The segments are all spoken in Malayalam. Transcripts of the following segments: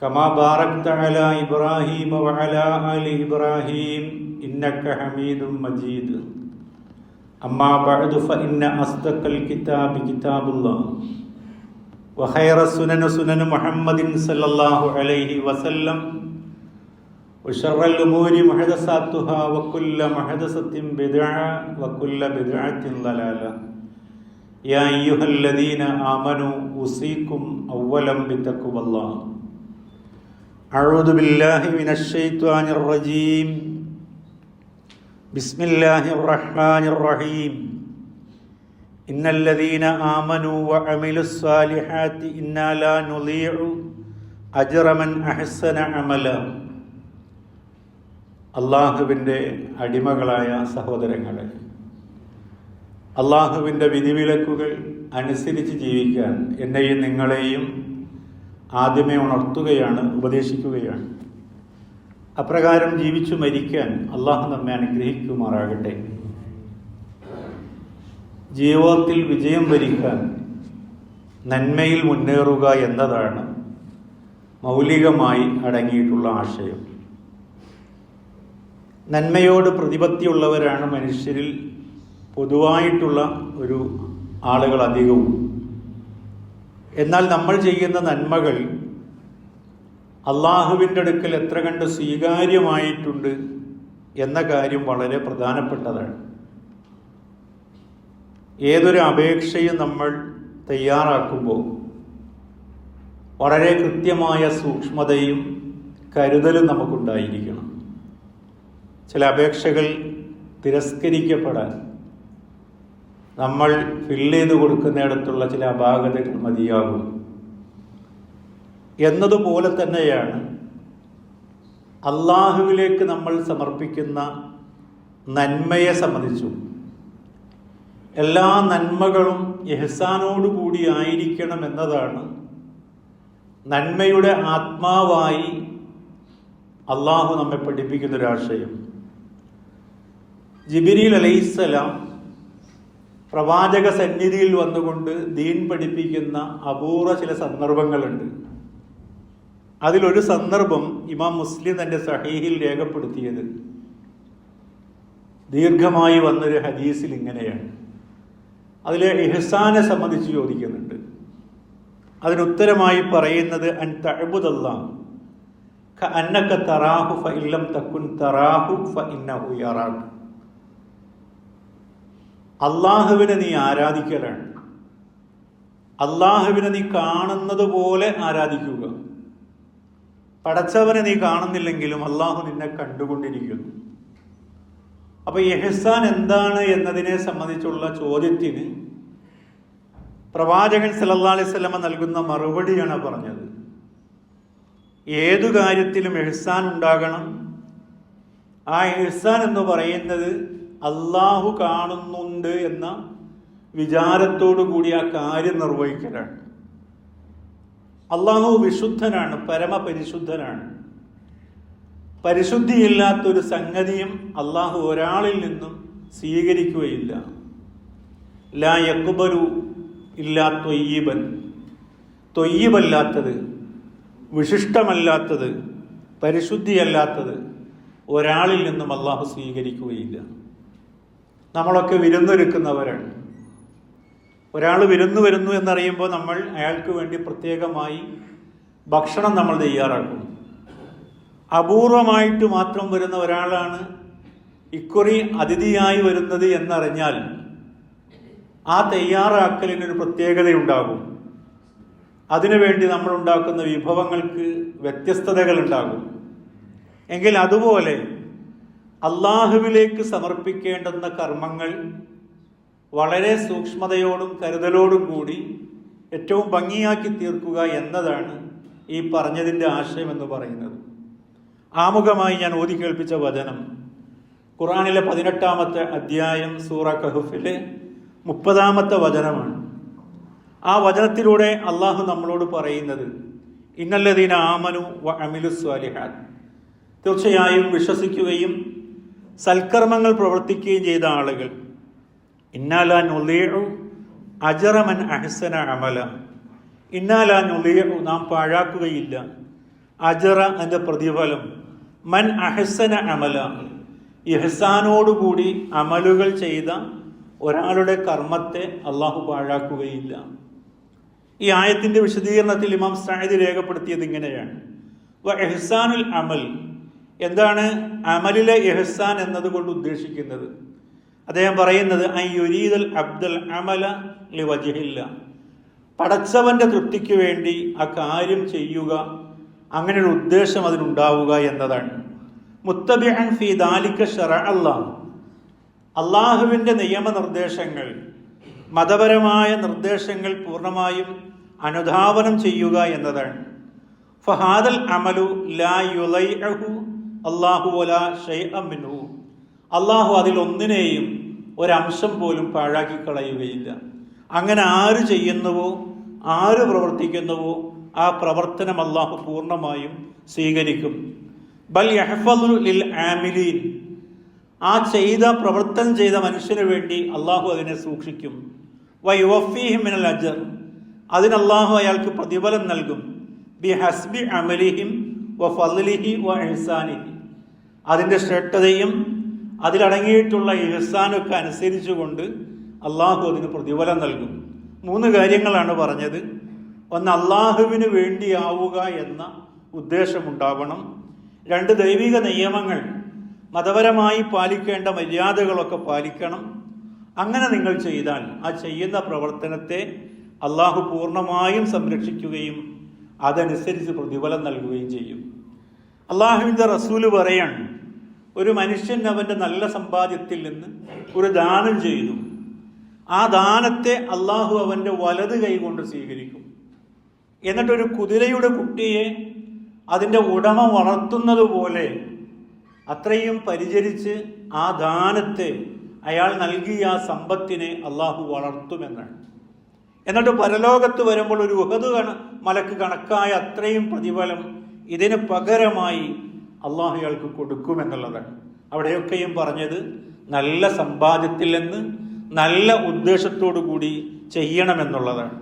كما باركت على إبراهيم وعلى آل إبراهيم إنك حميد مجيد أما بعد فإن أصدق الكتاب كتاب الله وخير السنن سنن محمد صلى الله عليه وسلم وشر الأمور محدثاتها وكل محدثة بدعة وكل بدعة ضلالة يا أيها الذين آمنوا أوصيكم أولا بتقوى الله أعوذ بالله من الشيطان الرجيم بسم الله الرحمن الرحيم إن الذين آمنوا وعملوا الصالحات إنا لا نضيع أجر من أحسن عملا അള്ളാഹുവിൻ്റെ അടിമകളായ സഹോദരങ്ങളെ അള്ളാഹുവിൻ്റെ വിധിവിലക്കുകൾ അനുസരിച്ച് ജീവിക്കാൻ എന്നെയും നിങ്ങളെയും ആദ്യമേ ഉണർത്തുകയാണ് ഉപദേശിക്കുകയാണ്. അപ്രകാരം ജീവിച്ചു മരിക്കാൻ അള്ളാഹു നമ്മെ അനുഗ്രഹിക്കുമാറാകട്ടെ. ജീവിതത്തിൽ വിജയം വരിക്കാൻ നന്മയിൽ മുന്നേറുക എന്നതാണ് മൗലികമായി അടങ്ങിയിട്ടുള്ള ആശയം. നന്മയോട് പ്രതിപത്തിയുള്ളവരാണ് മനുഷ്യരിൽ പൊതുവായിട്ടുള്ള ഒരു ആളുകൾ അധികവും. എന്നാൽ നമ്മൾ ചെയ്യുന്ന നന്മകൾ അള്ളാഹുവിന്റെ അടുക്കൽ എത്ര കണ്ട് സ്വീകാര്യമായിട്ടുണ്ട് എന്ന കാര്യം വളരെ പ്രധാനപ്പെട്ടതാണ്. ഏതൊരു അപേക്ഷയും നമ്മൾ തയ്യാറാക്കുമ്പോൾ വളരെ കൃത്യമായ സൂക്ഷ്മതയും കരുതലും നമുക്കുണ്ടായിരിക്കണം. ചില അപേക്ഷകൾ തിരസ്കരിക്കപ്പെടാൻ നമ്മൾ ഫില്ല് ചെയ്ത് കൊടുക്കുന്നിടത്തുള്ള ചില അപാകതകൾ മതിയാകും. എന്നതുപോലെ തന്നെയാണ് അള്ളാഹുവിലേക്ക് നമ്മൾ സമർപ്പിക്കുന്ന നന്മയെ സംബന്ധിച്ചും എല്ലാ നന്മകളും എഹ്സാനോടുകൂടി ആയിരിക്കണം എന്നതാണ് നന്മയുടെ ആത്മാവായി അള്ളാഹു നമ്മെ പഠിപ്പിക്കുന്ന ഒരാശയം. ജിബിരിൽ അലൈസലാം പ്രവാചക സന്നിധിയിൽ വന്നുകൊണ്ട് ദീൻ പഠിപ്പിക്കുന്ന അപൂർവ ചില സന്ദർഭങ്ങളുണ്ട്. അതിലൊരു സന്ദർഭം ഇമാം മുസ്ലിം തന്റെ സഹീഹിൽ രേഖപ്പെടുത്തിയത്. ദീർഘമായി വന്നൊരു ഹദീസിൽ ഇങ്ങനെയാണ്. അതിലെ ഇഹ്സാനെ സംബന്ധിച്ച് ചോദിക്കുന്നുണ്ട്. അതിനുത്തരമായി പറയുന്നത് അൻ തഅബുദല്ല അന്നക്ക തറാഹു ഫ ഇല്ലം തക്കുൻ തറാഹു ഫ ഇന്നഹു യറാഖ് അള്ളാഹുവിനെ നീ ആരാധിക്കലാണ്. അള്ളാഹുവിനെ നീ കാണുന്നത് പോലെ ആരാധിക്കുക. പടച്ചവനെ നീ കാണുന്നില്ലെങ്കിലും അള്ളാഹു നിന്നെ കണ്ടുകൊണ്ടിരിക്കുന്നു. അപ്പൊ യഹസാൻ എന്താണ് എന്നതിനെ സംബന്ധിച്ചുള്ള ചോദ്യത്തിന് പ്രവാചകൻ സല്ലല്ലാഹു അലൈഹി വസല്ലമ നൽകുന്ന മറുപടിയാണ് പറഞ്ഞത്. ഏതു കാര്യത്തിലും എഹ്സാൻ ഉണ്ടാകണം. ആ എഹ്സാൻ എന്ന് പറയുന്നത് അള്ളാഹു കാണുന്നുണ്ട് എന്ന വിചാരത്തോടു കൂടി ആ കാര്യം നിർവഹിക്കലാണ്. അള്ളാഹു വിശുദ്ധനാണ് പരമപരിശുദ്ധനാണ്. പരിശുദ്ധിയില്ലാത്തൊരു സംഗതിയും അള്ളാഹു ഒരാളിൽ നിന്നും സ്വീകരിക്കുകയില്ല. ലാ യക്കുബരു ഇല്ലാ തൊയ്യീബൻ തൊയ്യീബല്ലാത്തത് വിശിഷ്ടമല്ലാത്തത് പരിശുദ്ധിയല്ലാത്തത് ഒരാളിൽ നിന്നും അള്ളാഹു സ്വീകരിക്കുകയില്ല. നമ്മളൊക്കെ വിരുന്നൊരുക്കുന്നവരാണ് ഒരാൾ വിരുന്നു വരുന്നു എന്നറിയുമ്പോൾ നമ്മൾ അയാൾക്ക് വേണ്ടി പ്രത്യേകമായി ഭക്ഷണം നമ്മൾ തയ്യാറാക്കും അപൂർവമായിട്ട് മാത്രം വരുന്ന ഒരാളാണ് ഇക്കുറി അതിഥിയായി വരുന്നത് എന്നറിഞ്ഞാൽ ആ തയ്യാറാക്കലിനൊരു പ്രത്യേകതയുണ്ടാകും. അതിനുവേണ്ടി നമ്മൾ ഉണ്ടാക്കുന്ന വിഭവങ്ങൾക്ക് വ്യത്യസ്തതകൾ ഉണ്ടാകും എങ്കിൽ അതുപോലെ അള്ളാഹുവിലേക്ക് സമർപ്പിക്കേണ്ടുന്ന കർമ്മങ്ങൾ വളരെ സൂക്ഷ്മതയോടും കരുതലോടും കൂടി ഏറ്റവും ഭംഗിയാക്കി തീർക്കുക എന്നതാണ് ഈ പറഞ്ഞതിന്റെ ആശയം എന്ന് പറയുന്നത്. ആമുഖമായി ഞാൻ ഓതി കേൾപ്പിച്ച വചനം ഖുറാനിലെ പതിനെട്ടാമത്തെ അധ്യായം സൂറ കഹുഫിലെ മുപ്പതാമത്തെ വചനമാണ്. ആ വചനത്തിലൂടെ അള്ളാഹു നമ്മളോട് പറയുന്നത് ഇന്നല്ലതീന ആമനു വ അമിലു സ്വാലിഹാൻ തീർച്ചയായും വിശ്വസിക്കുകയും സൽക്കർമ്മങ്ങൾ പ്രവർത്തിക്കുകയും ചെയ്ത ആളുകൾ. ഇന്നാലാൻ ഉള്ളിയു അജറമൻ അഹസന അമല. ഇന്നാലാൻ ഉള്ളിയു നാം പാഴാക്കുകയില്ല. അജറ എന്ന പ്രതിഫലം മൻ അഹസന അമല. ഇഹസാനോടുകൂടി അമലുകൾ ചെയ്ത ഒരാളുടെ കർമ്മത്തെ അള്ളാഹു പാഴാക്കുകയില്ല. ഈ ആയത്തിന്റെ വിശദീകരണത്തിൽ ഇമാം സാഹിദ് രേഖപ്പെടുത്തിയത് ഇങ്ങനെയാണ്. വ അമൽ എന്താണ് അമലിലെ എഹ്സാൻ എന്നതുകൊണ്ട് ഉദ്ദേശിക്കുന്നത്? അദ്ദേഹം പറയുന്നത് ഐ യുരീദൽ അബ്ദൽ അമല വജഹില്ല. പടച്ചവന്റെ തൃപ്തിക്ക് വേണ്ടി ആ കാര്യം ചെയ്യുക അങ്ങനെ ഒരു ഉദ്ദേശം അതിനുണ്ടാവുക എന്നതാണ്. മുത്തബിഅൻ ഫി ദാലിക ഷറ അള്ളാഹ് അള്ളാഹുവിന്റെ നിയമനിർദ്ദേശങ്ങൾ മതപരമായ നിർദ്ദേശങ്ങൾ പൂർണമായും അനുധാവനം ചെയ്യുക എന്നതാണ്. ഫഹാദൽ അമലു ലാ യുലൈഅഹു അള്ളാഹു മിൻഹു. അള്ളാഹു അതിലൊന്നിനെയും ഒരംശം പോലും പാഴാക്കി കളയുകയില്ല അങ്ങനെ ആര് ചെയ്യുന്നുവോ ആര് പ്രവർത്തിക്കുന്നുവോ ആ പ്രവർത്തനം അള്ളാഹു പൂർണമായും സ്വീകരിക്കും. ബൽ ലിൽ ആമിലീൻ. ആ ചെയ്ത പ്രവർത്തനം ചെയ്ത മനുഷ്യന് വേണ്ടി അള്ളാഹു അതിനെ സൂക്ഷിക്കും. വയുവഫീഹിമിനൽ അജർ. അതിന് അള്ളാഹു അയാൾക്ക് പ്രതിഫലം നൽകും. ബി ഹസ്ബി അമലിഹിം വ ഫലിഹി വ എഹ്സാനിഹി അതിന്റെ ശ്രേഷ്ഠതയും അതിലടങ്ങിയിട്ടുള്ള ഇഹസാനൊക്കെ അനുസരിച്ചുകൊണ്ട് അള്ളാഹു അതിന് പ്രതിഫലം നൽകും. മൂന്ന് കാര്യങ്ങളാണ് പറഞ്ഞത്. ഒന്ന് അള്ളാഹുവിന് വേണ്ടിയാവുക എന്ന ഉദ്ദേശമുണ്ടാവണം. രണ്ട് ദൈവിക നിയമങ്ങൾ മതപരമായി പാലിക്കേണ്ട മര്യാദകളൊക്കെ പാലിക്കണം. അങ്ങനെ നിങ്ങൾ ചെയ്താൽ ആ ചെയ്യുന്ന പ്രവർത്തനത്തെ അള്ളാഹു പൂർണമായും സംരക്ഷിക്കുകയും അതനുസരിച്ച് പ്രതിഫലം നൽകുകയും ചെയ്യും. അള്ളാഹുവിന്റെ റസൂൽ പറയാണ് ഒരു മനുഷ്യൻ അവന്റെ നല്ല സമ്പാദ്യത്തിൽ നിന്ന് ഒരു ദാനം ചെയ്തു. ആ ദാനത്തെ അള്ളാഹു അവന്റെ വലത് കൈകൊണ്ട് സ്വീകരിക്കും. എന്നിട്ടൊരു കുതിരയുടെ കുട്ടിയെ അതിന്റെ ഉടമ വളർത്തുന്നത് പോലെ അത്രയും പരിചരിച്ച് ആ ദാനത്തെ അയാൾ നൽകിയ ആ സമ്പത്തിനെ അള്ളാഹു വളർത്തുമെന്നാണ്. എന്നിട്ട് പരലോകത്ത് വരുമ്പോൾ ഒരു ഉഹദ് കണ മലക്ക് കണക്കായ അത്രയും പ്രതിഫലം ഇതിന് പകരമായി അള്ളാഹു അയാൾക്ക് കൊടുക്കുമെന്നുള്ളതാണ്. അവിടെയൊക്കെയും പറഞ്ഞത് നല്ല സമ്പാദ്യത്തിൽ നിന്ന് നല്ല ഉദ്ദേശത്തോടു കൂടി ചെയ്യണമെന്നുള്ളതാണ്.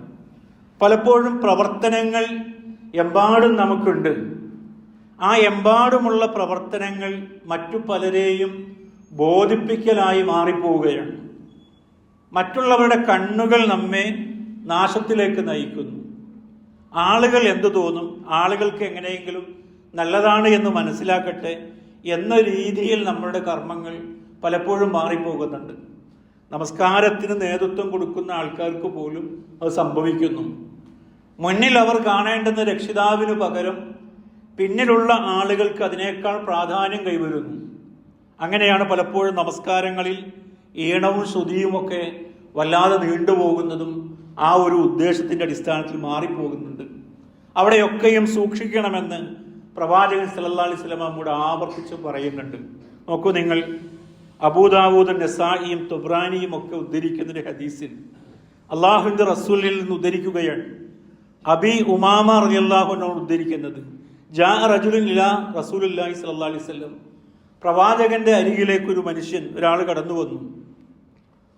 പലപ്പോഴും പ്രവർത്തനങ്ങൾ എമ്പാടും നമുക്കുണ്ട്. ആ എമ്പാടുമുള്ള പ്രവർത്തനങ്ങൾ മറ്റു പലരെയും ബോധിപ്പിക്കലായി മാറിപ്പോവുകയാണ്. മറ്റുള്ളവരുടെ കണ്ണുകൾ നമ്മെ നാശത്തിലേക്ക് നയിക്കുന്നു. ആളുകൾ എന്തു തോന്നും? ആളുകൾക്ക് എങ്ങനെയെങ്കിലും നല്ലതാണ് എന്ന് മനസ്സിലാക്കട്ടെ എന്ന രീതിയിൽ നമ്മളുടെ കർമ്മങ്ങൾ പലപ്പോഴും മാറിപ്പോകുന്നുണ്ട്. നമസ്കാരത്തിന് നേതൃത്വം കൊടുക്കുന്ന ആൾക്കാർക്ക് പോലും അത് സംഭവിക്കുന്നു. മുന്നിൽ അവർ കാണേണ്ടുന്ന രക്ഷിതാവിന് പകരം പിന്നിലുള്ള ആളുകൾക്ക് അതിനേക്കാൾ പ്രാധാന്യം കൈവരുന്നു. അങ്ങനെയാണ് പലപ്പോഴും നമസ്കാരങ്ങളിൽ ഈണവും ശ്രുതിയുമൊക്കെ വല്ലാതെ നീണ്ടുപോകുന്നതും ആ ഒരു ഉദ്ദേശത്തിന്റെ അടിസ്ഥാനത്തിൽ മാറിപ്പോകുന്നുണ്ട്. അവിടെയൊക്കെയും സൂക്ഷിക്കണമെന്ന് പ്രവാചകൻ സല്ലാ അലൈഹി വസല്ലം നമ്മോട് ആവർത്തിച്ച് പറയുന്നുണ്ട്. നോക്കൂ നിങ്ങൾ അബൂദാവൂദ് നസായിയും തുബ്രാനിയും ഒക്കെ ഉദ്ധരിക്കുന്നൊരു ഹദീസിൽ അള്ളാഹുവിന്റെ റസൂലിൽ നിന്ന് ഉദ്ധരിക്കുകയാണ്. അബി ഉമാമ റളിയല്ലാഹുവിനോട് ഉദ്ധരിക്കുന്നത് ജാ റജുലുൻ ഇലാ റസൂലുല്ലാഹി സല്ലാ അലൈഹി വസല്ലം. പ്രവാചകന്റെ അരികിലേക്ക് ഒരു മനുഷ്യൻ ഒരാൾ കടന്നു വന്നു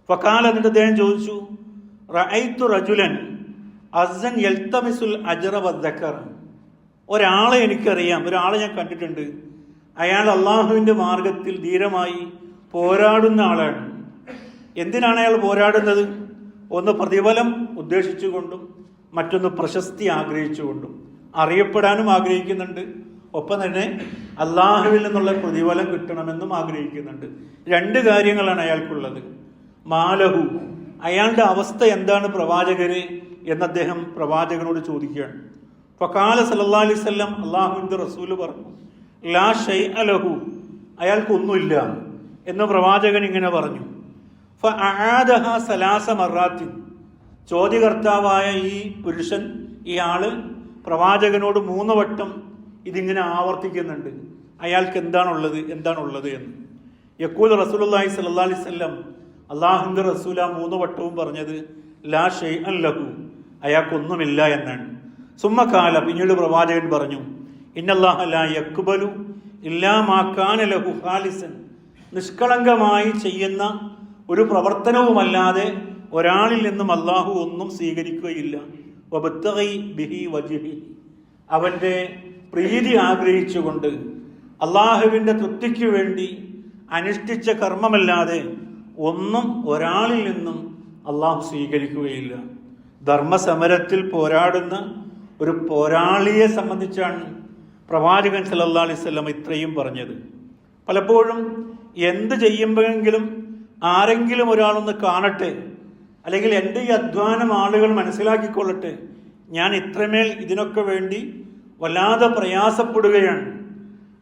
ഫക്കാൽ എന്നിട്ട് അദ്ദേഹം ചോദിച്ചു റജുലൻ അസൻ എൽത്തമിസുൽ അജറബക്കർ ഒരാളെ എനിക്കറിയാം ഒരാളെ ഞാൻ കണ്ടിട്ടുണ്ട്. അയാൾ അള്ളാഹുവിന്റെ മാർഗത്തിൽ ധീരമായി പോരാടുന്ന ആളാണ്. എന്തിനാണ് അയാൾ പോരാടുന്നത്? ഒന്ന് പ്രതിഫലം ഉദ്ദേശിച്ചുകൊണ്ടും മറ്റൊന്ന് പ്രശസ്തി ആഗ്രഹിച്ചുകൊണ്ടും. അറിയപ്പെടാനും ആഗ്രഹിക്കുന്നുണ്ട്. ഒപ്പം തന്നെ അള്ളാഹുവിൽ നിന്നുള്ള പ്രതിഫലം കിട്ടണമെന്നും ആഗ്രഹിക്കുന്നുണ്ട്. രണ്ട് കാര്യങ്ങളാണ് അയാൾക്കുള്ളത്. മാലഹു അയാളുടെ അവസ്ഥ എന്താണ് പ്രവാചകരെ എന്ന് അദ്ദേഹം പ്രവാചകനോട് ചോദിക്കുകയാണ്. ഫക്കാല സല്ലാ അലൈവല്ലം അള്ളാഹുവിന്റെ റസൂൽ പറഞ്ഞു ലാ ഷൈ അലഹു അയാൾക്കൊന്നുമില്ല എന്ന് പ്രവാചകൻ ഇങ്ങനെ പറഞ്ഞു. സലാസ മറാത്തി ചോദ്യകർത്താവായ ഈ പുരുഷൻ ഈ ആൾ പ്രവാചകനോട് മൂന്ന് വട്ടം ഇതിങ്ങനെ ആവർത്തിക്കുന്നുണ്ട്. അയാൾക്ക് എന്താണുള്ളത് എന്താണുള്ളത് എന്ന്. യക്കൂൽ റസൂലുള്ളാഹി സല്ലാ അലൈഹി വസല്ലം അള്ളാഹുന്റെ റസൂല മൂന്ന് വട്ടവും പറഞ്ഞത് ലാ ഷെയ് ലഹു. അയാൾക്കൊന്നുമില്ല എന്നാണ്. സുമ്മക്കാല പിന്നീട് പ്രവാചകൻ പറഞ്ഞു ഇന്നല്ലാഹ ലാ യക്ബലു ലഹു നിഷ്കളങ്കമായി ചെയ്യുന്ന ഒരു പ്രവർത്തനവുമല്ലാതെ ഒരാളിൽ നിന്നും അള്ളാഹു ഒന്നും സ്വീകരിക്കുകയില്ല. ബിഹി വജിഹി. അവന്റെ പ്രീതി ആഗ്രഹിച്ചുകൊണ്ട് അള്ളാഹുവിന്റെ തൃപ്തിക്ക് വേണ്ടി അനുഷ്ഠിച്ച കർമ്മമല്ലാതെ ഒന്നും ഒരാളിൽ നിന്നും അള്ളാഹു സ്വീകരിക്കുകയില്ല. ധർമ്മസമരത്തിൽ പോരാടുന്ന ഒരു പോരാളിയെ സംബന്ധിച്ചാണ് പ്രവാചകൻ സല്ലല്ലാഹു അലൈഹി ഇത്രയും പറഞ്ഞത്. പലപ്പോഴും എന്ത് ചെയ്യുമ്പോഴെങ്കിലും ആരെങ്കിലും ഒരാളൊന്ന് കാണട്ടെ അല്ലെങ്കിൽ എന്റെ ഈ അധ്വാനം ആളുകൾ മനസ്സിലാക്കിക്കൊള്ളട്ടെ ഞാൻ ഇത്രമേൽ ഇതിനൊക്കെ വേണ്ടി വല്ലാതെ പ്രയാസപ്പെടുകയാണ്.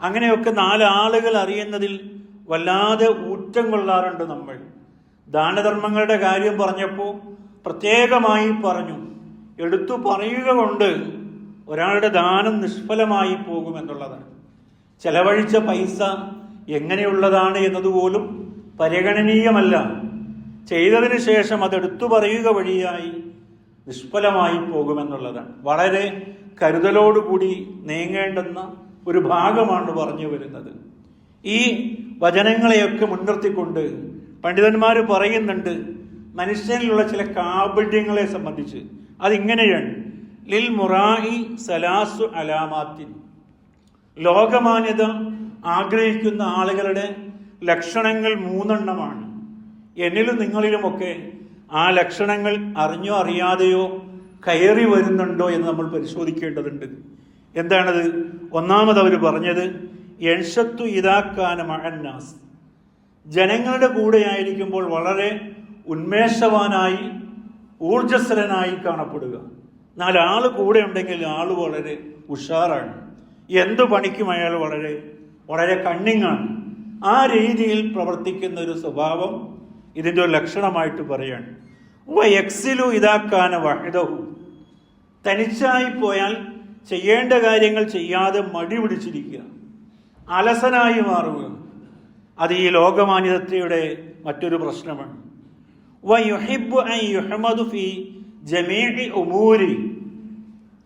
അങ്ങനെയൊക്കെ നാലാളുകൾ അറിയുന്നതിൽ വല്ലാതെ ഊറ്റം കൊള്ളാറുണ്ട് നമ്മൾ. ദാനധർമ്മങ്ങളുടെ കാര്യം പറഞ്ഞപ്പോൾ പ്രത്യേകമായി പറഞ്ഞു. എടുത്തു പറയുക കൊണ്ട് ഒരാളുടെ ദാനം നിഷ്ഫലമായി പോകുമെന്നുള്ളതാണ് ചെലവഴിച്ച പൈസ എങ്ങനെയുള്ളതാണ് എന്നതുപോലും പരിഗണനീയമല്ല. ചെയ്തതിന് ശേഷം അതെടുത്തു പറയുക വഴിയായി നിഷ്ഫലമായി പോകുമെന്നുള്ളതാണ്. വളരെ കരുതലോടുകൂടി നീങ്ങേണ്ടുന്ന ഒരു ഭാഗമാണ് പറഞ്ഞു വരുന്നത്. ഈ വചനങ്ങളെയൊക്കെ മുൻനിർത്തിക്കൊണ്ട് പണ്ഡിതന്മാർ പറയുന്നുണ്ട് മനുഷ്യനിലുള്ള ചില കാപഢ്യങ്ങളെ സംബന്ധിച്ച്. അതിങ്ങനെയാണ്. ലിൽ മുറായി സലാസു അലാമാത്തിൻ. ലോകമാന്യത ആഗ്രഹിക്കുന്ന ആളുകളുടെ ലക്ഷണങ്ങൾ മൂന്നെണ്ണമാണ്. എന്നിലും നിങ്ങളിലുമൊക്കെ ആ ലക്ഷണങ്ങൾ അറിഞ്ഞോ അറിയാതെയോ കയറി വരുന്നുണ്ടോ എന്ന് നമ്മൾ പരിശോധിക്കേണ്ടതുണ്ട്. എന്താണത്? ഒന്നാമത് അവർ പറഞ്ഞത് എൻഷത്തു ഇതാക്കാന മഹന്നാസ് ജനങ്ങളുടെ കൂടെ ആയിരിക്കുമ്പോൾ വളരെ ഉന്മേഷവാനായി ഊർജസ്വലനായി കാണപ്പെടുക. എന്നാൽ ആൾ കൂടെ ഉണ്ടെങ്കിൽ ആൾ വളരെ ഉഷാറാണ്. എന്തു പണിക്കും അയാൾ വളരെ വളരെ കണ്ണിങ്ങാണ്. ആ രീതിയിൽ പ്രവർത്തിക്കുന്ന ഒരു സ്വഭാവം ഇതിന്റെ ഒരു ലക്ഷണമായിട്ട് പറയാണ്. വ എക്സിലു ഇതാക്കാന വഹിതഹു തനിച്ചായി പോയാൽ ചെയ്യേണ്ട കാര്യങ്ങൾ ചെയ്യാതെ മടി പിടിച്ചിരിക്കുക. അലസനായി മാറുക. അത് ഈ ലോകമാന്യതയുടെ മറ്റൊരു പ്രശ്നമാണ്.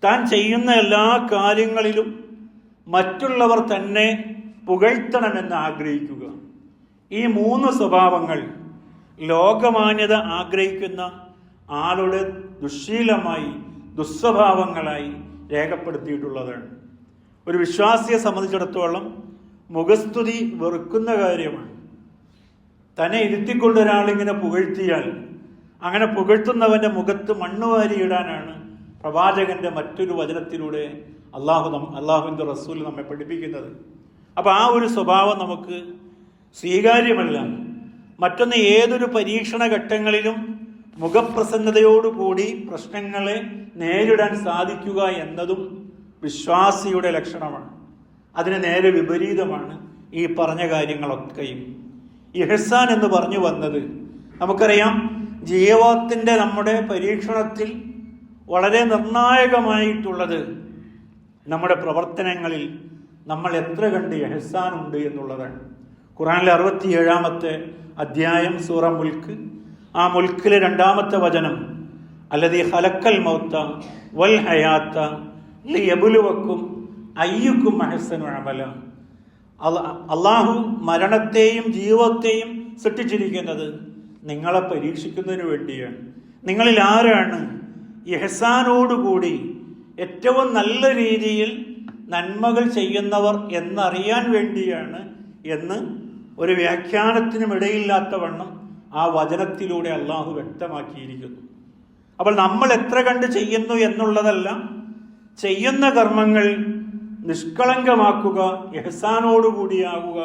താൻ ചെയ്യുന്ന എല്ലാ കാര്യങ്ങളിലും മറ്റുള്ളവർ തന്നെ പുകഴ്ത്തണമെന്ന് ആഗ്രഹിക്കുക. ഈ മൂന്ന് സ്വഭാവങ്ങൾ ലോകമാന്യത ആഗ്രഹിക്കുന്ന ആളുടെ ദുശ്ശീലമായി ദുസ്വഭാവങ്ങളായി രേഖപ്പെടുത്തിയിട്ടുള്ളതാണ്. ഒരു വിശ്വാസിയെ സംബന്ധിച്ചിടത്തോളം മുഖസ്തുതി വെറുക്കുന്ന കാര്യമാണ്. തന്നെ ഇരുത്തിക്കൊണ്ട് ഒരാളിങ്ങനെ പുകഴ്ത്തിയാൽ അങ്ങനെ പുകഴ്ത്തുന്നവന്റെ മുഖത്ത് മണ്ണുവാരി ഇടാനാണ് പ്രവാചകന്റെ മറ്റൊരു വചനത്തിലൂടെ അള്ളാഹു നം അള്ളാഹുവിന്റെ റസൂൽ നമ്മെ പഠിപ്പിക്കുന്നത്. അപ്പോൾ ആ ഒരു സ്വഭാവം നമുക്ക് സ്വീകാര്യമല്ല. മറ്റൊന്ന് ഏതൊരു പരീക്ഷണ ഘട്ടങ്ങളിലും മുഖപ്രസന്നതയോടുകൂടി പ്രശ്നങ്ങളെ നേരിടാൻ സാധിക്കുക എന്നതും വിശ്വാസിയുടെ ലക്ഷണമാണ്. അതിന് നേരെ വിപരീതമാണ് ഈ പറഞ്ഞ കാര്യങ്ങളൊക്കെയും. ഇഹസാൻ എന്ന് പറഞ്ഞു വന്നത് നമുക്കറിയാം ജീവത്തിന്റെ നമ്മുടെ പരീക്ഷണത്തിൽ വളരെ നിർണായകമായിട്ടുള്ളത് നമ്മുടെ പ്രവർത്തനങ്ങളിൽ നമ്മൾ എത്ര കണ്ട് ഉണ്ട് എന്നുള്ളതാണ്. ഖുറാനിലെ അറുപത്തി ഏഴാമത്തെ അധ്യായം സൂറ മുൽക്ക്. ആ മുൽക്കിലെ രണ്ടാമത്തെ വചനം അല്ലതി ഹലക്കൽ മൗത്ത വൽ ഹയാത്ത ലിയബുലുവക്കും അയ്യുക്കും മഹസനു അമല. അള്ളാഹു മരണത്തെയും ജീവത്തെയും സൃഷ്ടിച്ചിരിക്കുന്നത് നിങ്ങളെ പരീക്ഷിക്കുന്നതിന് വേണ്ടിയാണ്. നിങ്ങളിൽ ആരാണ് യഹസാനോടുകൂടി ഏറ്റവും നല്ല രീതിയിൽ നന്മകൾ ചെയ്യുന്നവർ എന്നറിയാൻ വേണ്ടിയാണ് എന്ന് ഒരു വ്യാഖ്യാനത്തിനും ഇടയില്ലാത്ത വണ്ണം ആ വചനത്തിലൂടെ അള്ളാഹു വ്യക്തമാക്കിയിരിക്കുന്നു. അപ്പോൾ നമ്മൾ എത്ര കണ്ട് ചെയ്യുന്നു എന്നുള്ളതല്ല ചെയ്യുന്ന കർമ്മങ്ങൾ നിഷ്കളങ്കമാക്കുക എഹ്സാനോടുകൂടിയാകുക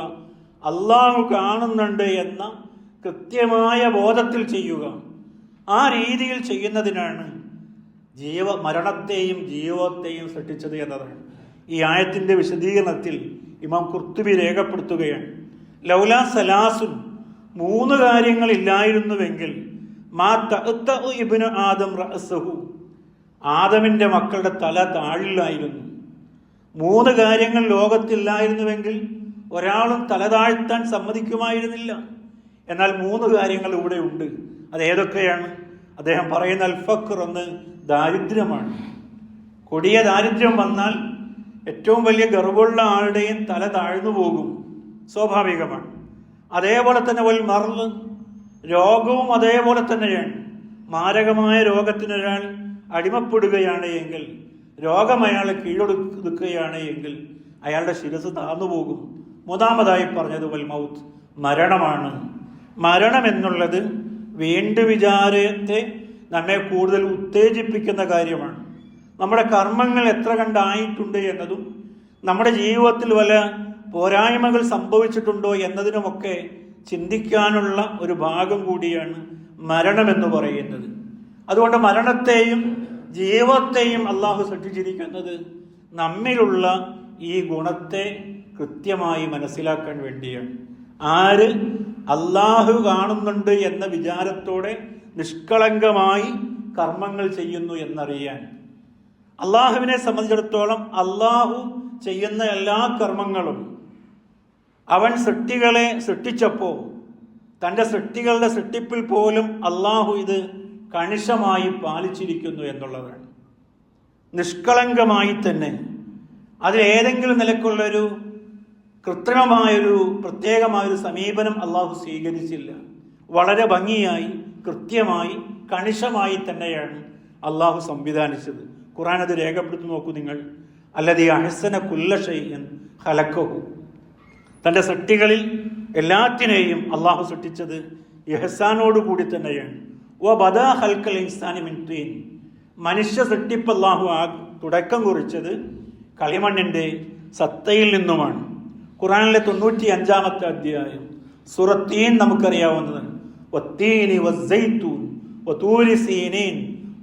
അള്ളാഹു കാണുന്നുണ്ട് എന്ന കൃത്യമായ ബോധത്തിൽ ചെയ്യുക. ആ രീതിയിൽ ചെയ്യുന്നതിനാണ് ജീവ മരണത്തെയും ജീവത്തെയും സൃഷ്ടിച്ചത് എന്നതാണ്. ഈ ആയത്തിന്റെ വിശദീകരണത്തിൽ ഇമാം കുർത്തുബി രേഖപ്പെടുത്തുകയാണ്. ലൗലാ സലാസുൻ മൂന്ന് കാര്യങ്ങളില്ലായിരുന്നുവെങ്കിൽ മാ ഇബ്നു ആദം റസഹു ആദമിന്റെ മക്കളുടെ തല താഴില്ലായിരുന്നു മൂന്ന് കാര്യങ്ങൾ ലോകത്തില്ലായിരുന്നുവെങ്കിൽ ഒരാളും തല താഴ്ത്താൻ സമ്മതിക്കുമായിരുന്നില്ല. എന്നാൽ മൂന്ന് കാര്യങ്ങൾ ഇവിടെ ഉണ്ട്. അത് ഏതൊക്കെയാണ്? അദ്ദേഹം പറയുന്ന അൽഫക്കർ ഒന്ന് ദാരിദ്ര്യമാണ്. കൊടിയ ദാരിദ്ര്യം വന്നാൽ ഏറ്റവും വലിയ ഗർവുള്ള ആളുടെയും തല താഴ്ന്നു പോകും. സ്വാഭാവികമാണ്. അതേപോലെ തന്നെ ഒരു മറന്ന് രോഗവും അതേപോലെ തന്നെയാണ്. മാരകമായ രോഗത്തിനൊരാൾ അടിമപ്പെടുകയാണ് എങ്കിൽ രോഗം അയാളെ കീഴൊടുക്കുകയാണ് എങ്കിൽ അയാളുടെ ശിരസ് താന്നുപോകും മൂന്നാമതായി പറഞ്ഞത് വൽമൗത്ത് മരണമാണ്. മരണം എന്നുള്ളത് വീണ്ടു വിചാരത്തെ നമ്മെ കൂടുതൽ ഉത്തേജിപ്പിക്കുന്ന കാര്യമാണ്. നമ്മുടെ കർമ്മങ്ങൾ എത്ര കണ്ടായിട്ടുണ്ട് എന്നതും നമ്മുടെ ജീവിതത്തിൽ വല്ല പോരായ്മകൾ സംഭവിച്ചിട്ടുണ്ടോ എന്നതിനുമൊക്കെ ചിന്തിക്കാനുള്ള ഒരു ഭാഗം കൂടിയാണ് മരണമെന്ന് പറയുന്നത്. അതുകൊണ്ട് മരണത്തെയും ജീവത്തെയും അള്ളാഹു സൃഷ്ടിച്ചിരിക്കുന്നത് നമ്മിലുള്ള ഈ ഗുണത്തെ കൃത്യമായി മനസ്സിലാക്കാൻ വേണ്ടിയാണ്. ആര് അള്ളാഹു കാണുന്നുണ്ട് എന്ന വിചാരത്തോടെ നിഷ്കളങ്കമായി കർമ്മങ്ങൾ ചെയ്യുന്നു എന്നറിയാൻ. അള്ളാഹുവിനെ സംബന്ധിച്ചിടത്തോളം അള്ളാഹു ചെയ്യുന്ന എല്ലാ കർമ്മങ്ങളും അവൻ സൃഷ്ടികളെ സൃഷ്ടിച്ചപ്പോൾ തന്റെ സൃഷ്ടികളുടെ സൃഷ്ടിപ്പിൽ പോലും അള്ളാഹു ഇത് കണിശമായി പാലിച്ചിരിക്കുന്നു എന്നുള്ളതാണ്. നിഷ്കളങ്കമായി തന്നെ. അതിലേതെങ്കിലും നിലക്കുള്ളൊരു കൃത്രിമമായൊരു പ്രത്യേകമായൊരു സമീപനം അള്ളാഹു സ്വീകരിച്ചില്ല. വളരെ ഭംഗിയായി കൃത്യമായി കണിശമായി തന്നെയാണ് അള്ളാഹു സംവിധാനിച്ചത്. ഖുറാൻ അത് രേഖപ്പെടുത്തി നോക്കൂ നിങ്ങൾ. അല്ലത് അഹസന കുല്ലഷയ്യൻ ഹലക്കഹു തന്റെ സൃഷ്ടികളിൽ എല്ലാറ്റിനെയും അള്ളാഹു സൃഷ്ടിച്ചത് യഹസാനോടുകൂടി തന്നെയാണ്. മനുഷ്യ സൃഷ്ടിപ്പ് അള്ളാഹു ആ തുടക്കം കുറിച്ചത് കളിമണ്ണിന്റെ സത്തയിൽ നിന്നുമാണ്. ഖുറാനിലെ തൊണ്ണൂറ്റി അഞ്ചാമത്തെ അധ്യായം. സുറത്തീൻ നമുക്കറിയാവുന്നതാണ്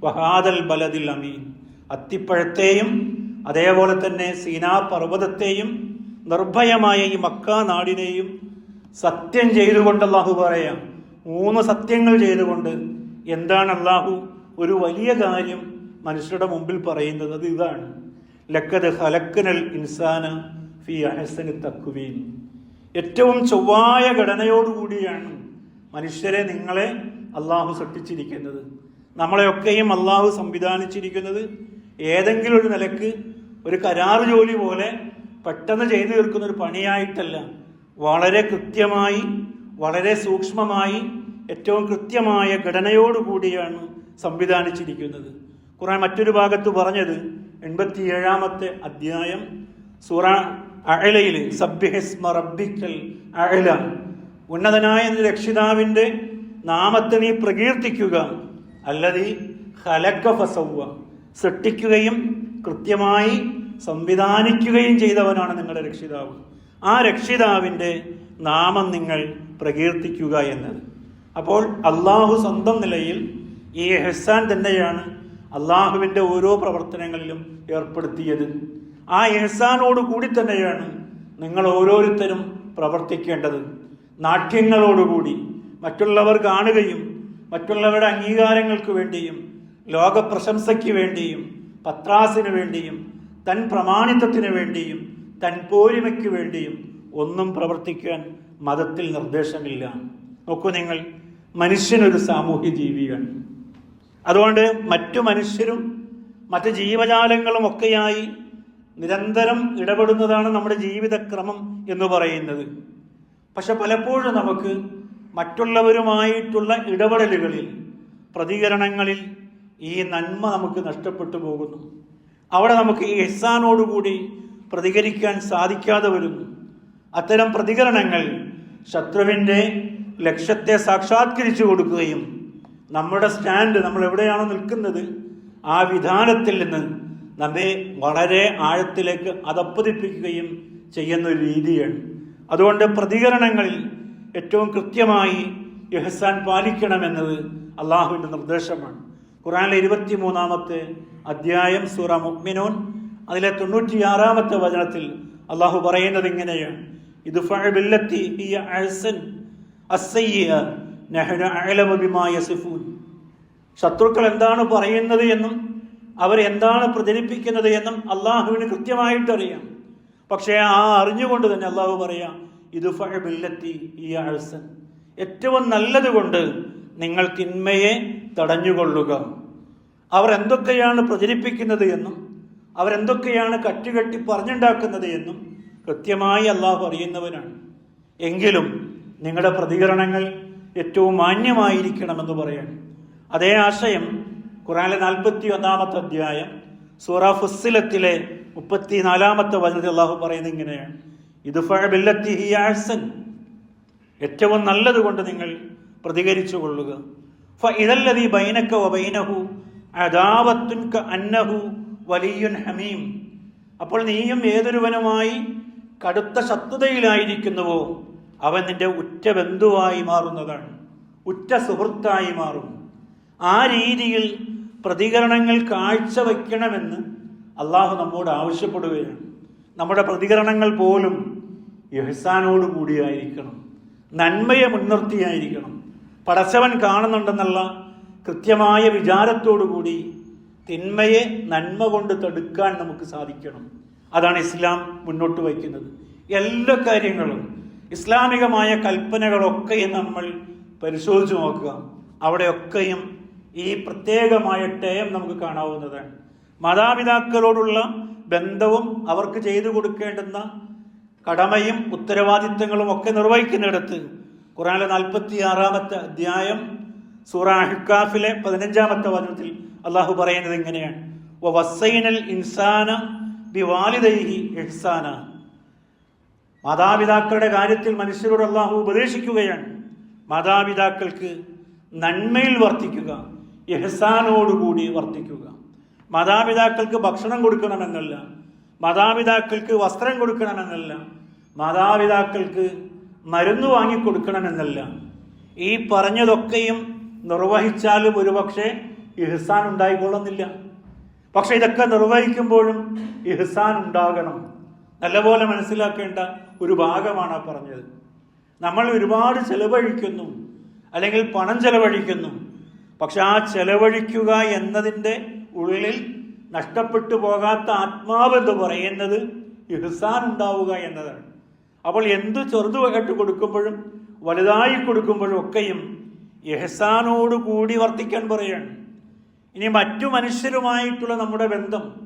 വഹാദൽ ബലദിൽ അമീൻ. അത്തിപ്പഴത്തെയും അതേപോലെ തന്നെ സീനാ പർവതത്തെയും നിർഭയമായ ഈ മക്ക നാടിനെയും സത്യം ചെയ്തുകൊണ്ട് അള്ളാഹു പറയാം. മൂന്ന് സത്യങ്ങൾ ചെയ്തുകൊണ്ട് എന്താണ് അള്ളാഹു ഒരു വലിയ കാര്യം മനുഷ്യരുടെ മുമ്പിൽ പറയുന്നത്? അത് ഇതാണ്. ലക്കത് ഹലക്കനൽ ഇൻസാന ഫി അഹസന് തക്കുവീൻ ഏറ്റവും ചൊവ്വായ ഘടനയോടുകൂടിയാണ് മനുഷ്യരെ നിങ്ങളെ അള്ളാഹു സൃഷ്ടിച്ചിരിക്കുന്നത്. നമ്മളെയൊക്കെയും അള്ളാഹു സംവിധാനിച്ചിരിക്കുന്നത് ഏതെങ്കിലും ഒരു നിലയ്ക്ക് ഒരു കരാർ ജോലി പോലെ പെട്ടെന്ന് ചെയ്തു തീർക്കുന്ന ഒരു പണിയായിട്ടല്ല. വളരെ കൃത്യമായി വളരെ സൂക്ഷ്മമായി ഏറ്റവും കൃത്യമായ ഘടനയോടുകൂടിയാണ് സംവിധാനിച്ചിരിക്കുന്നത്. ഖുറാൻ മറ്റൊരു ഭാഗത്ത് പറഞ്ഞത് എൺപത്തിയേഴാമത്തെ അധ്യായം സൂറ അഴലയിൽ സബ്യഹസ്മ റബ്ബിക്കൽ അഴല ഉന്നതനായ രക്ഷിതാവിന്റെ നാമത്തെ നീ പ്രകീർത്തിക്കുക. അല്ലതി ഹലക്ക ഫസവ്വ. സൃഷ്ടിക്കുകയും കൃത്യമായി സംവിധാനിക്കുകയും ചെയ്തവനാണ് നിങ്ങളുടെ രക്ഷിതാവ്. ആ രക്ഷിതാവിന്റെ നാമം നിങ്ങൾ പ്രകീർത്തിക്കുക എന്നത്. അപ്പോൾ അള്ളാഹു സ്വന്തം നിലയിൽ ഈ എഹ്സാൻ തന്നെയാണ് അള്ളാഹുവിന്റെ ഓരോ പ്രവർത്തനങ്ങളിലും ഏർപ്പെടുത്തിയത്. ആ എഹ്സാനോട് കൂടി തന്നെയാണ് നിങ്ങൾ ഓരോരുത്തരും പ്രവർത്തിക്കേണ്ടത്. നാട്യങ്ങളോടുകൂടി മറ്റുള്ളവർ കാണുകയും മറ്റുള്ളവരുടെ അംഗീകാരങ്ങൾക്ക് വേണ്ടിയും ലോക പ്രശംസയ്ക്ക് വേണ്ടിയും പത്രാസിന് വേണ്ടിയും തൻ പ്രമാണിത്വത്തിന് വേണ്ടിയും തൻ പോരിമയ്ക്ക് വേണ്ടിയും ഒന്നും പ്രവർത്തിക്കാൻ മതത്തിൽ നിർദ്ദേശമില്ല. നോക്കൂ നിങ്ങൾ മനുഷ്യനൊരു സാമൂഹ്യ ജീവിയാണ് അതുകൊണ്ട് മറ്റു മനുഷ്യരും മറ്റ് ജീവജാലങ്ങളും ഒക്കെയായി നിരന്തരം ഇടപെടുന്നതാണ് നമ്മുടെ ജീവിതക്രമം എന്ന് പറയുന്നത്. പക്ഷെ പലപ്പോഴും നമുക്ക് മറ്റുള്ളവരുമായിട്ടുള്ള ഇടപെടലുകളിൽ പ്രതികരണങ്ങളിൽ ഈ നന്മ നമുക്ക് നഷ്ടപ്പെട്ടു പോകുന്നു. അവിടെ നമുക്ക് ഈ എഹ്സാനോടുകൂടി പ്രതികരിക്കാൻ സാധിക്കാതെ വരുന്നു. അത്തരം പ്രതികരണങ്ങൾ ശത്രുവിന്റെ ലക്ഷ്യത്തെ സാക്ഷാത്കരിച്ചു കൊടുക്കുകയും നമ്മുടെ സ്റ്റാൻഡ് നമ്മൾ എവിടെയാണോ നിൽക്കുന്നത് ആ വിധാനത്തിൽ നിന്ന് നമ്മെ വളരെ ആഴത്തിലേക്ക് അതപ്പതിപ്പിക്കുകയും ചെയ്യുന്ന ഒരു രീതിയാണ്. അതുകൊണ്ട് പ്രതികരണങ്ങളിൽ ഏറ്റവും കൃത്യമായി യഹസാൻ പാലിക്കണമെന്നത് അള്ളാഹുവിന്റെ നിർദ്ദേശമാണ്. ഖുറാനിലെ ഇരുപത്തി മൂന്നാമത്തെ അധ്യായം സൂറ മുഅ്മിനൂൻ അതിലെ തൊണ്ണൂറ്റിയാറാമത്തെ വചനത്തിൽ അള്ളാഹു പറയുന്നത് ഇങ്ങനെയാണ്. ഇത് ഫഅബില്ലത്തി ഈ ശത്രുക്കൾ എന്താണ് പറയുന്നത് എന്നും അവരെന്താണ് പ്രചരിപ്പിക്കുന്നത് എന്നും അള്ളാഹുവിന് കൃത്യമായിട്ട് അറിയാം പക്ഷേ ആ അറിഞ്ഞുകൊണ്ട് തന്നെ അള്ളാഹു പറയാം ഇത് ഫഅബില്ലത്തി ഈ അഹ്സൻ ഏറ്റവും നല്ലത് കൊണ്ട് നിങ്ങൾ തിന്മയെ തടഞ്ഞുകൊള്ളുക. അവർ എന്തൊക്കെയാണ് പ്രചരിപ്പിക്കുന്നത് എന്നും അവരെന്തൊക്കെയാണ് കട്ടുകെട്ടി പറഞ്ഞുണ്ടാക്കുന്നത് എന്നും കൃത്യമായി അള്ളാഹു അറിയുന്നവനാണ്. എങ്കിലും നിങ്ങളുടെ പ്രതികരണങ്ങൾ ഏറ്റവും മാന്യമായിരിക്കണമെന്ന് പറയാണ്. അതേ ആശയം ഖുറാനിലെ നാൽപ്പത്തി ഒന്നാമത്തെ അധ്യായം സൂറ ഫുസിലത്തിലെ മുപ്പത്തിനാലാമത്തെ വചനത്തിൽ അള്ളാഹു പറയുന്നത് ഇങ്ങനെയാണ്. ഇത് ഏറ്റവും നല്ലത് കൊണ്ട് നിങ്ങൾ പ്രതികരിച്ചു കൊള്ളുക. ഇതല്ലതി ബൈനക്ക അദാവത്തുൻ ക അന്നഹു വലിയുൻ ഹമീം. അപ്പോൾ നീയും ഏതൊരുവനുമായി കടുത്ത ശത്രുതയിലായിരിക്കുന്നുവോ? അവൻ നിന്റെ ഉറ്റ ബന്ധുവായി മാറുന്നതാണ് ഉറ്റ സുഹൃത്തായി മാറും ആ രീതിയിൽ പ്രതികരണങ്ങൾ കാഴ്ചവെക്കണമെന്ന് അള്ളാഹു നമ്മോട് ആവശ്യപ്പെടുകയാണ്. നമ്മുടെ പ്രതികരണങ്ങൾ പോലും യഹ്സാനോട് കൂടിയായിരിക്കണം നന്മയെ മുൻനിർത്തിയായിരിക്കണം. പടച്ചവൻ കാണുന്നുണ്ടെന്നുള്ള കൃത്യമായ വിചാരത്തോടു കൂടി തിന്മയെ നന്മ കൊണ്ട് തടുക്കാൻ നമുക്ക് സാധിക്കണം. അതാണ് ഇസ്ലാം മുന്നോട്ട് വയ്ക്കുന്നത്. എല്ലാ കാര്യങ്ങളും ഇസ്ലാമികമായ കൽപ്പനകളൊക്കെയും നമ്മൾ പരിശോധിച്ചു നോക്കുക. അവിടെയൊക്കെയും ഈ പ്രത്യേകമായ ടേം നമുക്ക് കാണാവുന്നതാണ് മാതാപിതാക്കളോടുള്ള ബന്ധവും അവർക്ക് ചെയ്തു കൊടുക്കേണ്ടുന്ന കടമയും ഉത്തരവാദിത്തങ്ങളും ഒക്കെ നിർവഹിക്കുന്നിടത്ത് ഖുറാനിലെ നാൽപ്പത്തി ആറാമത്തെ അധ്യായം സൂറ പതിനഞ്ചാമത്തെ വചനത്തിൽ അള്ളാഹു പറയുന്നത് ഇങ്ങനെയാണ്. "വ വസ്സൈനൽ ഇൻസാന ബിവാലിദൈഹി ഇഹ്സാന. മാതാപിതാക്കളുടെ കാര്യത്തിൽ മനുഷ്യരോട് അള്ളാഹു ഉപദേശിക്കുകയാണ്. മാതാപിതാക്കൾക്ക് നന്മയിൽ വർത്തിക്കുക യഹസാനോടുകൂടി വർത്തിക്കുക. മാതാപിതാക്കൾക്ക് ഭക്ഷണം കൊടുക്കണമെന്നല്ല മാതാപിതാക്കൾക്ക് വസ്ത്രം കൊടുക്കണമെന്നല്ല മാതാപിതാക്കൾക്ക് മരുന്ന് വാങ്ങിക്കൊടുക്കണമെന്നല്ല. ഈ പറഞ്ഞതൊക്കെയും നിർവഹിച്ചാലും ഒരുപക്ഷെ ഇഹ്സാൻ ഉണ്ടായിക്കൊള്ളുന്നില്ല. പക്ഷെ ഇതൊക്കെ നിർവഹിക്കുമ്പോഴും ഇഹ്സാൻ ഉണ്ടാകണം. നല്ലപോലെ മനസ്സിലാക്കേണ്ട ഒരു ഭാഗമാണ് ആ പറഞ്ഞത്. നമ്മൾ ഒരുപാട് ചെലവഴിക്കുന്നു. അല്ലെങ്കിൽ പണം ചെലവഴിക്കുന്നു. പക്ഷെ ആ ചെലവഴിക്കുക എന്നതിന്റെ ഉള്ളിൽ നഷ്ടപ്പെട്ടു പോകാത്ത ആത്മാവ് എന്ന് പറയുന്നത് ഇഹ്സാൻ ഉണ്ടാവുക എന്നതാണ്. അപ്പോൾ എന്ത് ചെറുതുമായിട്ട് കൊടുക്കുമ്പോഴും വലുതായി കൊടുക്കുമ്പോഴും ഒക്കെയും ഇഹ്സാനോട് കൂടി വർത്തിക്കാൻ പറയുകയാണ് ഇനി മറ്റു മനുഷ്യരുമായിട്ടുള്ള നമ്മുടെ ബന്ധം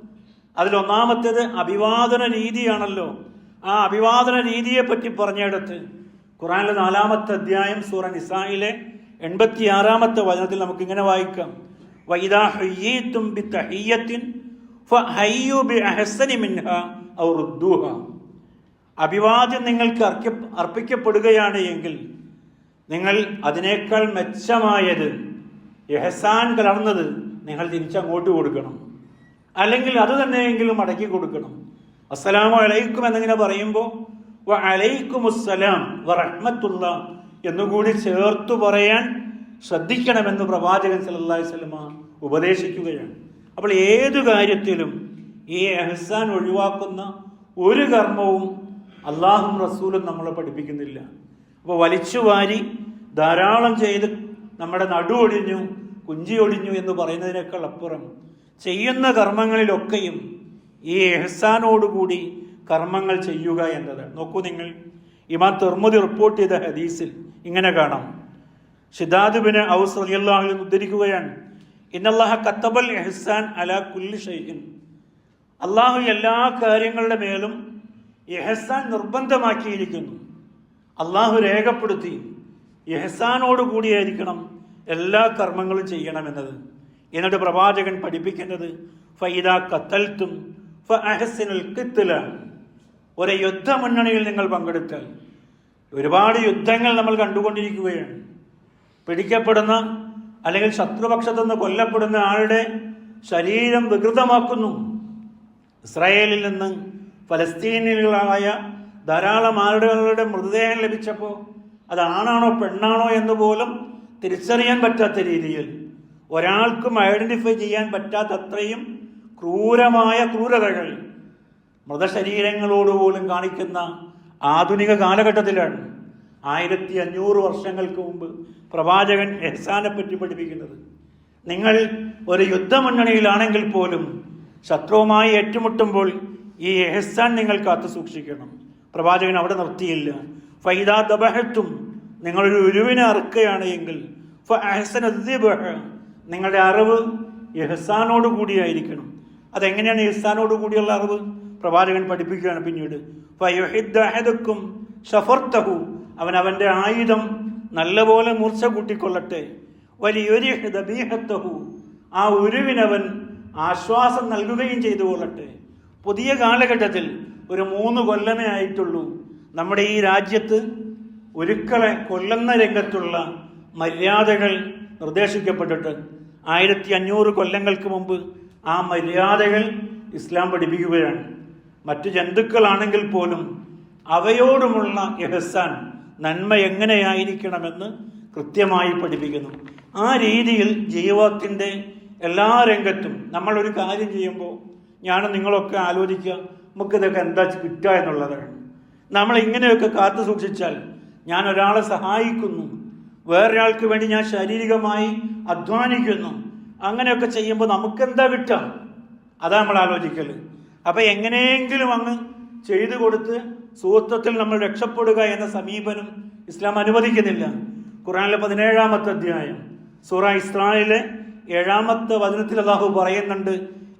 അതിലൊന്നാമത്തേത് അഭിവാദന രീതിയാണല്ലോ. ആ അഭിവാദന രീതിയെ പറ്റി പറഞ്ഞെടുത്ത് ഖുറാനിലെ നാലാമത്തെ അധ്യായം സൂറ നിസായിലെ എൺപത്തിയാറാമത്തെ വചനത്തിൽ നമുക്ക് ഇങ്ങനെ വായിക്കാം അഭിവാദ്യം നിങ്ങൾക്ക് അർക്ക അർപ്പിക്കപ്പെടുകയാണ് എങ്കിൽ നിങ്ങൾ അതിനേക്കാൾ മെച്ചമായത് എഹസാൻ കലർന്നത് നിങ്ങൾ തിരിച്ചങ്ങോട്ട് കൊടുക്കണം. അല്ലെങ്കിൽ അത് തന്നെയെങ്കിലും മടക്കി കൊടുക്കണം. അസ്സലാമു അലൈക്കും എന്നിങ്ങനെ പറയുമ്പോൾ അലൈക്കും അസ്സലാം വറഹ്മത്തുള്ള റഹ്മത്തുള്ള എന്നുകൂടി ചേർത്തു പറയാൻ ശ്രദ്ധിക്കണമെന്ന് പ്രവാചകൻ സല്ലല്ലാഹു വസല്ലമ ഉപദേശിക്കുകയാണ്. അപ്പോൾ ഏതു കാര്യത്തിലും ഈ എഹസാൻ ഒഴിവാക്കുന്ന ഒരു കർമ്മവും അള്ളാഹും റസൂലും നമ്മളെ പഠിപ്പിക്കുന്നില്ല. അപ്പോൾ വലിച്ചുവാരി ധാരാളം ചെയ്ത് നമ്മുടെ നടു ഒടിഞ്ഞു കുഞ്ചി ഒടിഞ്ഞു എന്ന് പറയുന്നതിനേക്കാൾ അപ്പുറം ചെയ്യുന്ന കർമ്മങ്ങളിലൊക്കെയും ഈ എഹ്സാനോടുകൂടി കർമ്മങ്ങൾ ചെയ്യുക എന്നത്. നോക്കൂ നിങ്ങൾ. ഇമാം തെർമുദി റിപ്പോർട്ട് ചെയ്ത ഹദീസിൽ ഇങ്ങനെ കാണാം. ഷിദാദുബിന് ഔസ് റളിയല്ലാഹു ഉദ്ധരിക്കുകയാണ്. ഇന്നല്ലാഹ കത്തബൽ എഹ്സാൻ അല കുല്ലി ഷൈഇൻ. അള്ളാഹു എല്ലാ കാര്യങ്ങളുടെ മേലും എഹ്സാൻ നിർബന്ധമാക്കിയിരിക്കുന്നു. അള്ളാഹു രേഖപ്പെടുത്തി എഹ്സാനോട് കൂടിയായിരിക്കണം എല്ലാ കർമ്മങ്ങളും ചെയ്യണമെന്നത്. എന്നിട്ട് പ്രവാചകൻ പഠിപ്പിക്കുന്നത് ഫൈദ കത്തൽത്തും ഫ അഹസിനുൽ കിത്തില. ഒരു യുദ്ധമുന്നണിയിൽ നിങ്ങൾ പങ്കെടുത്താൽ ഒരുപാട് യുദ്ധങ്ങൾ നമ്മൾ കണ്ടുകൊണ്ടിരിക്കുകയാണ്. പിടിക്കപ്പെടുന്ന അല്ലെങ്കിൽ ശത്രുപക്ഷത്തു നിന്ന് കൊല്ലപ്പെടുന്ന ആളുടെ ശരീരം വികൃതമാക്കുന്നു. ഇസ്രായേലിൽ നിന്ന് ഫലസ്തീനികളായ ധാരാളം ആളുകളുടെ മൃതദേഹം ലഭിച്ചപ്പോൾ അത് ആണാണോ പെണ്ണാണോ എന്ന് പോലും തിരിച്ചറിയാൻ പറ്റാത്ത രീതിയിൽ ഒരാൾക്കും ഐഡന്റിഫൈ ചെയ്യാൻ പറ്റാത്തത്രയും ക്രൂരമായ ക്രൂരതകൾ മൃതശരീരങ്ങളോട് പോലും കാണിക്കുന്ന ആധുനിക കാലഘട്ടത്തിലാണ് ആയിരത്തി അഞ്ഞൂറ് വർഷങ്ങൾക്ക് മുമ്പ് പ്രവാചകൻ എഹ്സാനെ പറ്റി പഠിപ്പിക്കുന്നത്. നിങ്ങൾ ഒരു യുദ്ധമുന്നണിയിലാണെങ്കിൽ പോലും ശത്രുവുമായി ഏറ്റുമുട്ടുമ്പോൾ ഈ എഹ്സാൻ നിങ്ങൾ കാത്തു സൂക്ഷിക്കണം. പ്രവാചകൻ അവിടെ നിർത്തിയില്ല. ഫൈദാ ദബഹത്തും നിങ്ങളൊരു ഉരുവിനെ അറുക്കുകയാണ് എങ്കിൽ ഫ നിങ്ങളുടെ അറിവ് എഹ്സാനോട് കൂടിയായിരിക്കണം. അതെങ്ങനെയാണ് എഹ്സാനോട് കൂടിയുള്ള അറിവ്? പ്രവാചകൻ പഠിപ്പിക്കുകയാണ് പിന്നീട്. ഫയുഹിദ്ദ അഹദുക്കും ഷഫർത്തഹു അവൻ അവന്റെ ആയുധം നല്ലപോലെ മൂർച്ച കൂട്ടിക്കൊള്ളട്ടെ. വലിയൊരു ആ ഉരുവിനവൻ ആശ്വാസം നൽകുകയും ചെയ്തു കൊള്ളട്ടെ. പുതിയ കാലഘട്ടത്തിൽ ഒരു മൂന്ന് കൊല്ലമേ ആയിട്ടുള്ളൂ. നമ്മുടെ ഈ രാജ്യത്ത് ഒരുക്കളെ കൊല്ലുന്ന രംഗത്തുള്ള മര്യാദകൾ നിർദ്ദേശിക്കപ്പെട്ടിട്ട് ആയിരത്തി അഞ്ഞൂറ് കൊല്ലങ്ങൾക്ക് മുമ്പ് ആ മര്യാദകൾ ഇസ്ലാം പഠിപ്പിക്കുകയാണ്. മറ്റു ജന്തുക്കളാണെങ്കിൽ പോലും അവയോടുമുള്ള എഹസാൻ നന്മ എങ്ങനെയായിരിക്കണമെന്ന് കൃത്യമായി പഠിപ്പിക്കുന്നു. ആ രീതിയിൽ ജീവിതത്തിന്റെ എല്ലാ രംഗത്തും നമ്മളൊരു കാര്യം ചെയ്യുമ്പോൾ ഞാൻ നിങ്ങളൊക്കെ ആലോചിക്കുക നമുക്കിതൊക്കെ എന്താ കിട്ടുക എന്നുള്ളതാണ്. നമ്മൾ ഇങ്ങനെയൊക്കെ കാത്തു സൂക്ഷിച്ചാൽ ഞാൻ ഒരാളെ സഹായിക്കുന്നു. വേറൊരാൾക്ക് വേണ്ടി ഞാൻ ശാരീരികമായി അധ്വാനിക്കുന്നു. അങ്ങനെയൊക്കെ ചെയ്യുമ്പോൾ നമുക്കെന്താ കിട്ടുക അതാ നമ്മൾ ആലോചിക്കൽ അപ്പൊ എങ്ങനെയെങ്കിലും അങ്ങ് ചെയ്തു കൊടുത്ത് സുഹൃത്വത്തിൽ നമ്മൾ രക്ഷപ്പെടുക എന്ന സമീപനം ഇസ്ലാം അനുവദിക്കുന്നില്ല. ഖുറാനിലെ പതിനേഴാമത്തെ അധ്യായം സൂറ ഇസ്ലാമിലെ ഏഴാമത്തെ വചനത്തിൽ അള്ളാഹു പറയുന്നുണ്ട്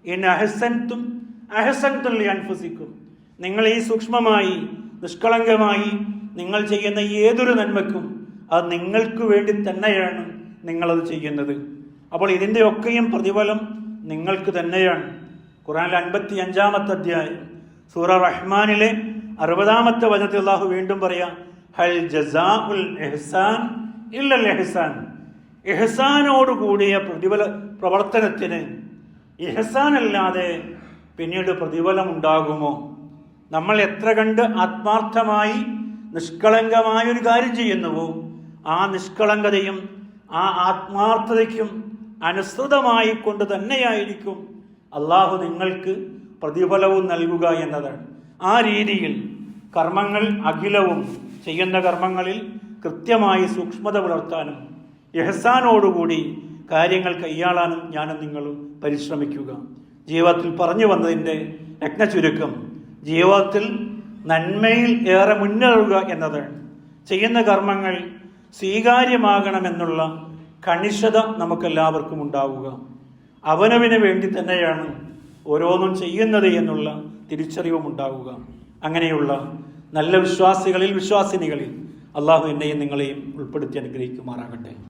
ഇൻ അഹസൻത്തും അഹസൻതും അൻഫസിക്കും നിങ്ങൾ ഈ സൂക്ഷ്മമായി നിഷ്കളങ്കമായി നിങ്ങൾ ചെയ്യുന്ന ഏതൊരു നന്മക്കും അത് നിങ്ങൾക്ക് വേണ്ടി തന്നെയാണ് നിങ്ങളത് ചെയ്യുന്നത്. അപ്പോൾ ഇതിന്റെ ഒക്കെയും പ്രതിഫലം നിങ്ങൾക്ക് തന്നെയാണ്. ഖുറാനിലെ അൻപത്തി അഞ്ചാമത്തെ അധ്യായം സൂറ റഹ്മാനിലെ അറുപതാമത്തെ വചനത്തിൽ അള്ളാഹു വീണ്ടും പറയാം ഹൽ ജസാ ഉൽ എഹ്സാൻ ഇല്ലൽ എഹ്സാൻ എഹ്സാനോട് കൂടിയ പ്രതിഫല പ്രവർത്തനത്തിന് എഹ്സാൻ അല്ലാതെ പിന്നീട് പ്രതിഫലം ഉണ്ടാകുമോ? നമ്മൾ എത്ര കണ്ട് ആത്മാർത്ഥമായി നിഷ്കളങ്കമായ ഒരു കാര്യം ചെയ്യുന്നുവോ? ആ നിഷ്കളങ്കതയും ആ ആത്മാർത്ഥതയ്ക്കും അനുസൃതമായി കൊണ്ട് തന്നെയായിരിക്കും അള്ളാഹു നിങ്ങൾക്ക് പ്രതിഫലവും നൽകുക എന്നതാണ്. ആ രീതിയിൽ കർമ്മങ്ങൾ അഖിലവും ചെയ്യുന്ന കർമ്മങ്ങളിൽ കൃത്യമായി സൂക്ഷ്മത പുലർത്താനും യഹസാനോടുകൂടി കാര്യങ്ങൾ കൈയാളാനും ഞാനും നിങ്ങളും പരിശ്രമിക്കുക. ജീവിതത്തിൽ പറഞ്ഞു വന്നതിന്റെ രത്ന ചുരുക്കം ജീവിതത്തിൽ നന്മയിൽ ഏറെ മുന്നേറുക എന്നതാണ്. ചെയ്യുന്ന കർമ്മങ്ങൾ സ്വീകാര്യമാകണമെന്നുള്ള കണിശത നമുക്കെല്ലാവർക്കും ഉണ്ടാവുക. അവനവിന് വേണ്ടി തന്നെയാണ് ഓരോന്നും ചെയ്യുന്നത് എന്നുള്ള തിരിച്ചറിവും ഉണ്ടാവുക. അങ്ങനെയുള്ള നല്ല വിശ്വാസികളിൽ വിശ്വാസിനികളിൽ അള്ളാഹു എന്നെയും നിങ്ങളെയും ഉൾപ്പെടുത്തി അനുഗ്രഹിക്കുമാറാകട്ടെ.